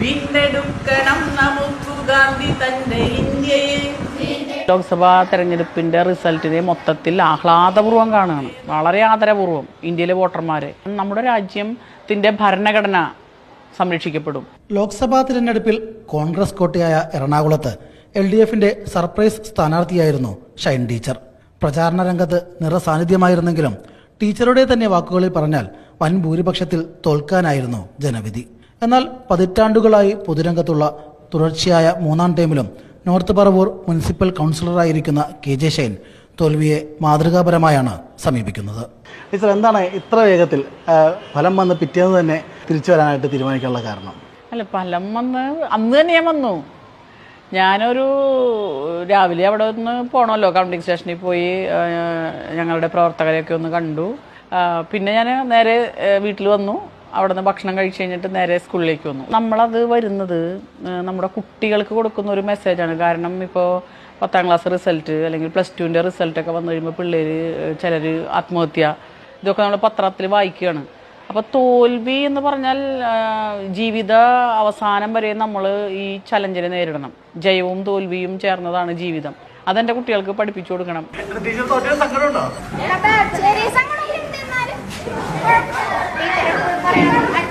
വീണ്ടെടുക്കണം നമുക്ക് ഗാന്ധി തന്റെ ഇന്ത്യയെ. ലോക്സഭാ തെരഞ്ഞെടുപ്പിന്റെ റിസൾട്ടിനെ മൊത്തത്തിൽ ആഹ്ലാദപൂർവം കാണുകയാണ്. വളരെ ആദരപൂർവം ഇന്ത്യയിലെ വോട്ടർമാരെ. നമ്മുടെ രാജ്യത്തിന്റെ ഭരണഘടന സംരക്ഷിക്കപ്പെടും. ലോക്സഭാ തിരഞ്ഞെടുപ്പിൽ കോൺഗ്രസ് കോട്ടയായ എറണാകുളത്ത് എൽ ഡി എഫിന്റെ സർപ്രൈസ് സ്ഥാനാർത്ഥിയായിരുന്നു ഷൈൻ ടീച്ചർ. പ്രചാരണ രംഗത്ത് നിറസാന്നിധ്യമായിരുന്നെങ്കിലും ടീച്ചറുടെ തന്നെ വാക്കുകളിൽ പറഞ്ഞാൽ വൻ ഭൂരിപക്ഷത്തിൽ തോൽക്കാനായിരുന്നു ജനവിധി. എന്നാൽ പതിറ്റാണ്ടുകളായി പൊതുരംഗത്തുള്ള തുടർച്ചയായ മൂന്നാം ടൈമിലും നോർത്ത് പറവൂർ മുനിസിപ്പൽ കൗൺസിലറായിരിക്കുന്ന കെ ജെ ഷൈൻ തോൽവിയെ മാതൃകാപരമായാണ് സമീപിക്കുന്നത്. ടീച്ചർ എന്താണ് ഇത്ര വേഗത്തിൽ ഫലം വന്ന് പിറ്റേന്ന് തന്നെ തിരിച്ചു വരാനായിട്ട് തീരുമാനിക്കാനുള്ള കാരണം? അല്ല ഫലം വന്ന് അന്ന് തന്നെ ഞാൻ വന്നു. ഞാനൊരു രാവിലെ അവിടെ ഒന്ന് പോകണമല്ലോ കൗണ്ടിങ് സ്റ്റേഷനിൽ പോയി ഞങ്ങളുടെ പ്രവർത്തകരെയൊക്കെ ഒന്ന് കണ്ടു. പിന്നെ ഞാൻ നേരെ വീട്ടിൽ വന്നു. അവിടെ നിന്ന് ഭക്ഷണം കഴിച്ച് കഴിഞ്ഞിട്ട് നേരെ സ്കൂളിലേക്ക് വന്നു. നമ്മളത് വരുന്നത് നമ്മുടെ കുട്ടികൾക്ക് കൊടുക്കുന്ന ഒരു മെസ്സേജാണ് കാരണം ഇപ്പോൾ പത്താം ക്ലാസ് റിസൾട്ട് അല്ലെങ്കിൽ പ്ലസ് ടുവിന്റെ റിസൾട്ടൊക്കെ വന്നു കഴിയുമ്പോൾ പിള്ളേർ ചിലർ ആത്മഹത്യ ഇതൊക്കെ നമ്മൾ പത്രത്തിൽ വായിക്കുകയാണ്. അപ്പോൾ തോൽവി എന്ന് പറഞ്ഞാൽ ജീവിത അവസാനം വരെ നമ്മൾ ഈ ചലഞ്ചിനെ നേരിടണം. ജയവും തോൽവിയും ചേർന്നതാണ് ജീവിതം. അതെന്റെ കുട്ടികൾക്ക് പഠിപ്പിച്ചു കൊടുക്കണം.